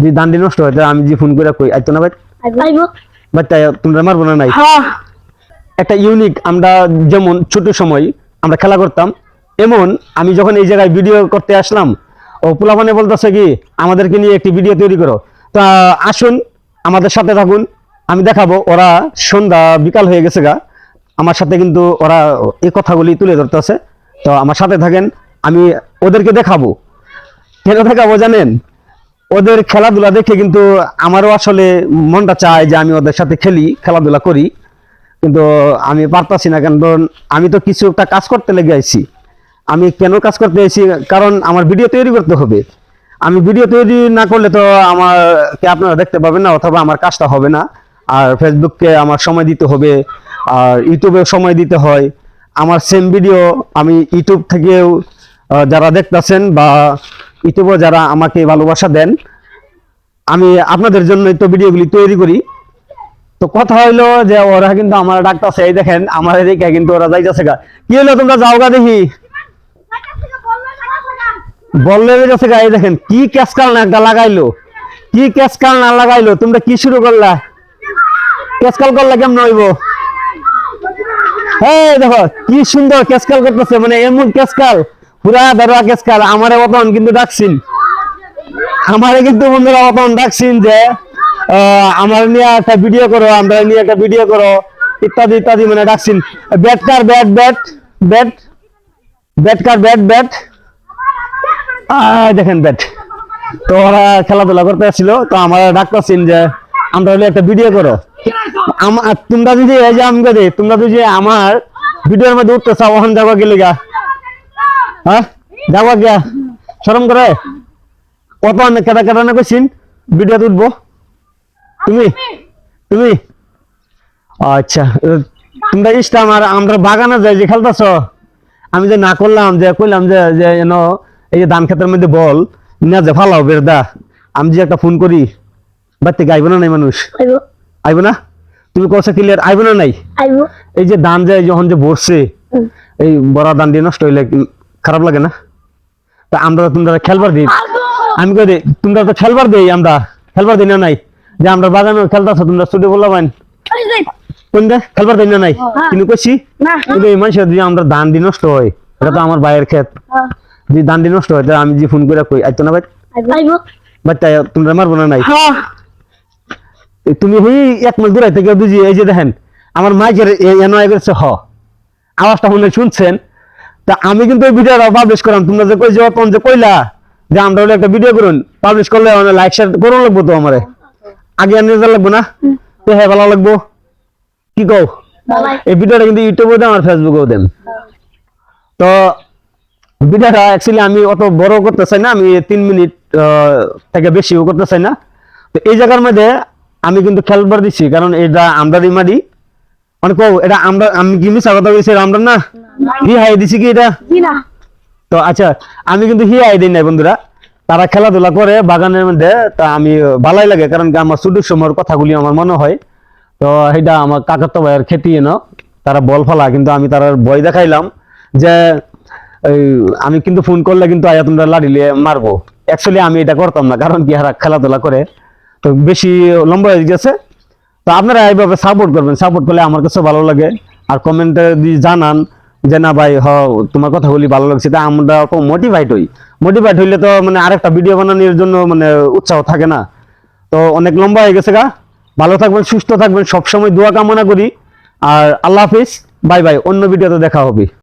যদি দান্ডি নষ্ট হয় তাহলে আমি যে ফোন করে কই আইতো না ভাই? আইব। তোমরা মারবো না নাই? হ্যাঁ। একটা ইউনিক আমরা যেমন ছোট সময় আমরা খেলা করতাম এমন আমি যখন এই জায়গায় ভিডিও করতে আসলাম ও পোলাপানে বলতেছে কি আমাদেরকে নিয়ে একটি ভিডিও তৈরি করো। তা আসুন আমাদের সাথে থাকুন আমি দেখাবো ওরা সন্ধ্যা বিকাল হয়ে গেছে গা। আমার সাথে কিন্তু ওরা এই কথাগুলি তুলে ধরতেছে। তো আমার সাথে থাকেন আমি ওদেরকে দেখাবো। কেন দেখাবো জানেন? ওদের খেলাধুলা দেখে কিন্তু আমারও আসলে মনটা চায় যে আমি ওদের সাথে খেলি, খেলাধুলা করি। কিন্তু আমি পারতাছি না, কারণ আমি তো কিছু একটা কাজ করতে লেগে আইছি। আমি কেন কাজ করতে আইছি? কারণ আমার ভিডিও তৈরি করতে হবে। আমি ভিডিও তৈরি না করলে তো আমারকে আপনারা দেখতে পাবেন না, অথবা আমার কাজটা হবে না। আর ফেসবুককে আমার সময় দিতে হবে, আর ইউটিউবে সময় দিতে হয়। আমার সেম ভিডিও আমি ইউটিউব থেকেও যারা দেখতেছেন বা ইউটিউবে যারা আমাকে ভালোবাসা দেন, আমি আপনাদের জন্যই তো ভিডিওগুলি তৈরি করি। তো কথা হইল যে ওরা কিন্তু আমার ডাকতেছে, এই দেখেন, আমার এদিকে কিন্তু ওরা যাইতেছে গা। কি হলো তোমরা যাও গা দেখি। বললে যাচ্ছে গা, এই দেখেন, কি ক্যাসকাল না একটা লাগাইলো। কি ক্যাসকাল না লাগাইলো, তোমরা কি শুরু করলা? ক্যাসকাল করলা কেমন হইব? হ্যাঁ দেখো, কি সুন্দর ক্যাসকাল করতেছে মানে এমন ক্যাসকাল পুরা বেরোয়া ক্যাসকাল আমারে অতন কিন্তু ডাকছিন আমারে কিন্তু বন্ধুরা অতন ডাকছিন যে আমার নিয়ে একটা ভিডিও করো আমরা নিয়ে একটা ভিডিও করো ইত্যাদি ইত্যাদি মানে ডাকছিন ব্যাট কার ব্যাট ব্যাট ব্যাট ব্যাট কার ব্যাট ব্যাট দেখেন ব্যাট তো ওরা খেলাধুলা করতে আসছিল তো আমার ডাকতেছিন যে আমরা হলে একটা ভিডিও করো। আমার তোমরা যদি এই যে আমি করি, তোমরা যদি আমার ভিডিওর মধ্যে উঠতে ওখান যাব গেলে গা হ্যাঁ? যাব গিয়া শরম করে। কত অনেক কেটা কেটা না ভিডিও উঠবো। তুমি? তুমি? আচ্ছা তোমরা আমার আমরা বাগানে যাই যে খেলতেছ? আমি যে না করলাম যে কইলাম যে যে এন এই যে ধান ক্ষেতের মধ্যে বল না যে ফালাও বেরদা আমি যে একটা ফোন করি বাড়তে আইব না নাই মানুষ? আইব। না? তুমি কছে ক্লিয়ার আইব না নাই? এই যে ধান যে যখন যে বসছে এই বড় ধান দিয়ে নষ্ট হইলে খারাপ লাগে না? তা আমরা তোমরা খেলবার দিই। আমি কই দিই তোমরা তো খেলবার দেই আমরা। খেলবার দিই না নাই? যে আমরা বাগানে খেলতেছো তোমরা ছুটি বললাম দে? খেলবার দিই না নাই? কিন্তু কইছি? কিন্তু এই মানুষের যদি আমরা ধান দিয়ে নষ্ট হয় এটা তো আমার ভাইয়ের ক্ষেত। যদি ধান নষ্ট হয় তাহলে আমি যে ফোন করে কই আইতো না ভাই? বাচ্চা তোমরা মারবো না নাই? হ্যাঁ। তুমি হই এক মাস দূরাই থেকে বুঝি এই যে দেখেন আমার মাইকের এন গেছে হ। আওয়াজটা মনে শুনছেন? তা আমি কিন্তু এই ভিডিওটা পাবলিশ করলাম তোমরা যে কই যে তখন যে কইলা যে আমরা একটা ভিডিও করুন। পাবলিশ করলে লাইক শেয়ার করুন লাগবো তো আমারে। আগে আনিয়ে লাগবো না? তো হ্যাঁ ভালো লাগবো। কি কও? এই ভিডিওটা কিন্তু ইউটিউবেও দেন আর ফেসবুকেও দেন। তো ভিডিওটা অ্যাকচুয়ালি আমি অত বড় করতে চাই না আমি তিন মিনিট থেকে বেশিও করতে চাই না। তো এই জায়গার মধ্যে আমি কিন্তু খেলবার দিচ্ছি কারণ এটা আমরা মারি অনেক এটা আমরা আমি কি মিশা কথা বলছি আমরা না? হি হাই দিছি কি এটা? তো আচ্ছা আমি কিন্তু হি হাই দিই নাই বন্ধুরা। তারা খেলাধুলা করে বাগানের মধ্যে তা আমি ভালোই লাগে কারণ আমার ছোট সময়ের কথাগুলি আমার মনে হয়। তো সেটা আমার কাকাতো ভাইয়ের খেতি এনো তারা বল ফেলা কিন্তু আমি তার ভয় দেখাইলাম যে আমি কিন্তু ফোন করলে কিন্তু আয়া তোমরা লাড়িলে মারবো। অ্যাকচুয়ালি আমি এটা করতাম না কারণ কি হারা খেলাধুলা করে। তো বেশি লম্বা হয়ে গেছে। তো আপনারা এইভাবে সাপোর্ট করবেন সাপোর্ট করলে আমার কাছে ভালো লাগে। আর কমেন্টে যদি জানান যে না ভাই, হ, তোমার কথাগুলি ভালো লাগছে। তা আমরা মোটিভেট হই। মোটিভেট হইলে তো মানে আরেকটা ভিডিও বানানোর জন্য মানে উৎসাহ থাকে না। তো অনেক লম্বা হয়ে গেছে গা। ভালো থাকবেন, সুস্থ থাকবেন, সবসময় দোয়া কামনা করি। আর আল্লাহ হাফিজ। বাই বাই, অন্য ভিডিওতে দেখা হবে।